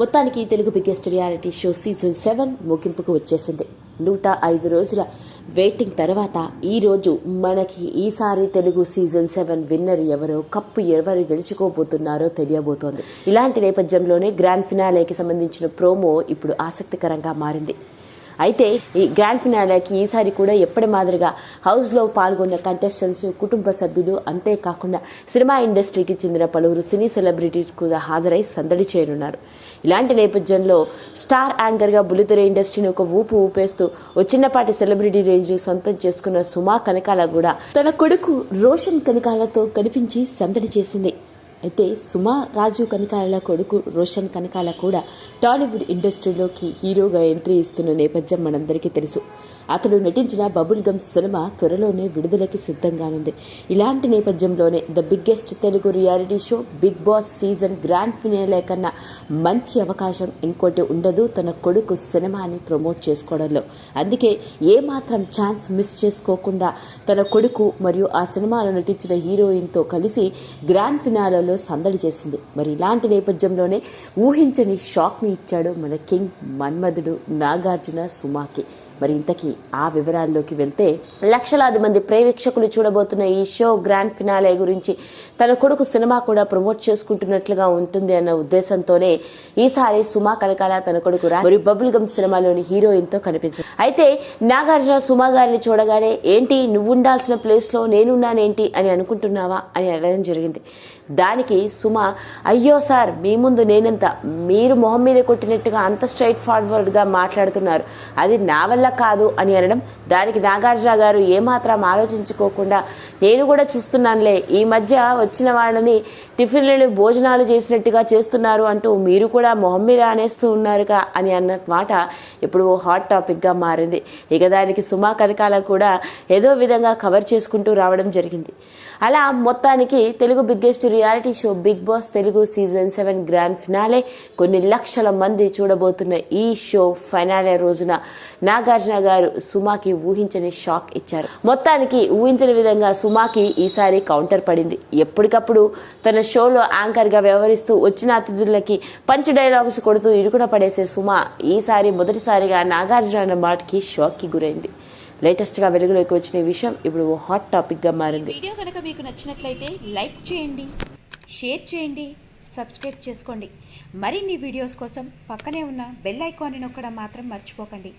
మొత్తానికి Telugu biggest reality show season seven ముగింపుకు వచ్చేసింది. నూట ఐదు రోజుల వెయిటింగ్ తర్వాత ఈ రోజు మనకి ఈసారి తెలుగు సీజన్ సెవెన్ విన్నర్ ఎవరో కప్పు ఎవరు గెలుచుకోబోతున్నారో తెలియబోతోంది. ఇలాంటి నేపథ్యంలోనే గ్రాండ్ ఫినాలేకి సంబంధించిన ప్రోమో ఇప్పుడు ఆసక్తికరంగా మారింది. అయితే ఈ గ్రాండ్ ఫినాలేకి ఈసారి కూడా ఎప్పటి మాదిరిగా హౌస్లో పాల్గొన్న కంటెస్టెంట్స్ కుటుంబ సభ్యులు అంతేకాకుండా సినిమా ఇండస్ట్రీకి చెందిన పలువురు సినీ సెలబ్రిటీస్ కూడా హాజరై సందడి చేయనున్నారు. ఇలాంటి నేపథ్యంలో స్టార్ యాంకర్గా బుల్లితెర ఇండస్ట్రీని ఒక ఊపు ఊపేస్తూ ఓ చిన్నపాటి సెలబ్రిటీ రేంజ్ సొంతం చేసుకున్న సుమా కనకాల కూడా తన కొడుకు రోషన్ కనకాలతో కనిపించి సందడి చేసింది. అయితే సుమా రాజు కనకాల కొడుకు రోషన్ కనకాల కూడా టాలీవుడ్ ఇండస్ట్రీలోకి హీరోగా ఎంట్రీ ఇస్తున్న నేపథ్యం మనందరికీ తెలుసు. అతడు నటించిన బబుల్ గమ్ సినిమా త్వరలోనే విడుదలకి సిద్ధంగానుంది. ఇలాంటి నేపథ్యంలోనే the biggest Telugu reality show Big Boss season grand finale కన్నా మంచి అవకాశం ఇంకోటి ఉండదు తన కొడుకు సినిమాని ప్రమోట్ చేసుకోవడంలో. అందుకే ఏమాత్రం ఛాన్స్ మిస్ చేసుకోకుండా తన కొడుకు మరియు ఆ సినిమాలో నటించిన హీరోయిన్తో కలిసి గ్రాండ్ ఫినాలలో సందడి చేసింది. మరి ఇలాంటి నేపథ్యంలోనే ఊహించని షాక్ని ఇచ్చాడు మన కింగ్ మన్మధుడు నాగార్జున సుమాకి. మరి ఇంతకీ ఆ వివరాల్లోకి వెళ్తే లక్షలాది మంది ప్రేక్షకులు చూడబోతున్న ఈ షో గ్రాండ్ ఫినాలే గురించి తన కొడుకు సినిమా కూడా ప్రమోట్ చేసుకుంటున్నట్లుగా ఉంటుంది అన్న ఉద్దేశంతోనే ఈసారి సుమా కనకాల తన కొడుకు రా మరియు బబుల్ గమ్ సినిమాలోని హీరోయిన్తో కనిపించింది. అయితే నాగార్జున సుమా గారిని చూడగానే ఏంటి నువ్వు ఉండాల్సిన ప్లేస్లో నేనున్నానేంటి? అని అనుకుంటున్నావా అని అడగడం జరిగింది. దానికి సుమ అయ్యో సార్ మీ ముందు నేనంత మీరు మొహం మీద కొట్టినట్టుగా అంత స్ట్రైట్ ఫార్వర్డ్గా మాట్లాడుతున్నారు. అది నా వల్ల కాదు అని అనడం దానికి నాగార్జున గారు ఏమాత్రం ఆలోచించుకోకుండా నేను కూడా చూస్తున్నానులే ఈ మధ్య వచ్చిన వాళ్ళని టిఫిన్లను భోజనాలు చేసినట్టుగా చేస్తున్నారు అంటూ మీరు కూడా మొహం మీద అనేస్తూ ఉన్నారుగా అని అన్న మాట ఇప్పుడు ఓ హాట్ టాపిక్గా మారింది. ఇక దానికి సుమా కనకాల కూడా ఏదో విధంగా కవర్ చేసుకుంటూ రావడం జరిగింది. అలా మొత్తానికి Telugu biggest reality show Big Boss Telugu season seven grand finale. కొన్ని లక్షల మంది చూడబోతున్న ఈ షో ఫైనాలే రోజున నాగార్జున గారు సుమాకి ఊహించని షాక్ ఇచ్చారు. మొత్తానికి ఊహించని విధంగా సుమాకి ఈసారి కౌంటర్ పడింది. ఎప్పటికప్పుడు తన షోలో యాంకర్గా వ్యవహరిస్తూ వచ్చిన అతిథులకి పంచ్ డైలాగ్స్ కొడుతూ ఇరుకున పడేసే సుమా ఈసారి మొదటిసారిగా నాగార్జున అన్న మాటకి షాక్కి గురైంది. లేటెస్ట్గా వెలుగులోకి వచ్చిన విషయం ఇప్పుడు ఓ హాట్ టాపిక్గా మారింది. వీడియో కనుక మీకు నచ్చినట్లయితే లైక్ చేయండి షేర్ చేయండి సబ్స్క్రైబ్ చేసుకోండి. మరిన్ని వీడియోస్ కోసం పక్కనే ఉన్న బెల్ ఐకాన్ని నొక్కడం మాత్రం మర్చిపోకండి.